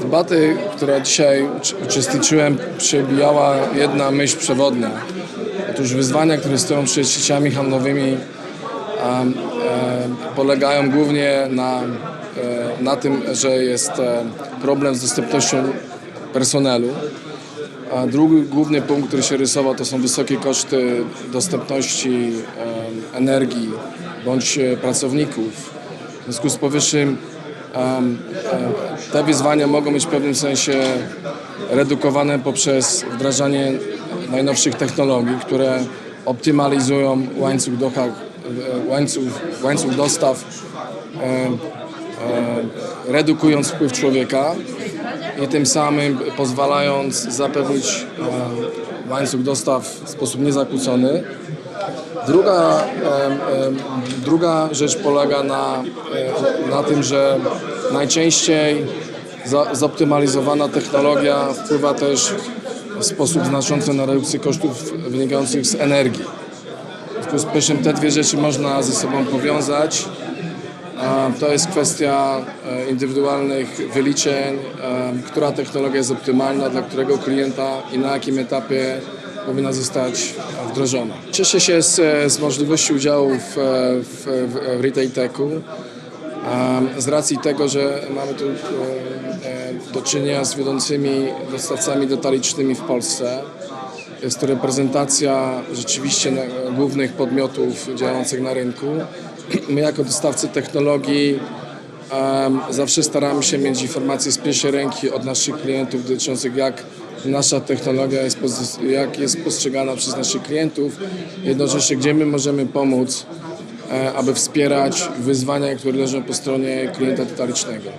Z debaty, która dzisiaj ucz- uczestniczyłem, przebijała jedna myśl przewodnia. Otóż wyzwania, które stoją przed sieciami handlowymi, polegają głównie na, e, na tym, że jest e, problem z dostępnością personelu. A drugi główny punkt, który się rysował, to są wysokie koszty dostępności energii bądź e, pracowników. W związku z powyższym te wyzwania mogą być w pewnym sensie redukowane poprzez wdrażanie najnowszych technologii, które optymalizują łańcuch, e, łańcuch, łańcuch dostaw, e, e, redukując wpływ człowieka i tym samym pozwalając zapewnić e, łańcuch dostaw w sposób niezakłócony. Druga, druga rzecz polega na, na tym, że najczęściej zoptymalizowana technologia wpływa też w sposób znaczący na redukcję kosztów wynikających z energii. W związku z powyższym te dwie rzeczy można ze sobą powiązać. To jest kwestia e, indywidualnych wyliczeń, która technologia jest optymalna dla którego klienta i na jakim etapie powinna zostać wdrożona. Cieszę się z, z możliwości udziału w, w, w Retail Techu. e, Z racji tego, że mamy tu e, e, do czynienia z wiodącymi dostawcami detalicznymi w Polsce. Jest to reprezentacja rzeczywiście głównych podmiotów działających na rynku. My jako dostawcy technologii zawsze staramy się mieć informacje z pierwszej ręki od naszych klientów dotyczących jak nasza technologia jest, jak jest postrzegana przez naszych klientów. Jednocześnie gdzie my możemy pomóc, e, aby wspierać wyzwania, które leżą po stronie klienta detalicznego.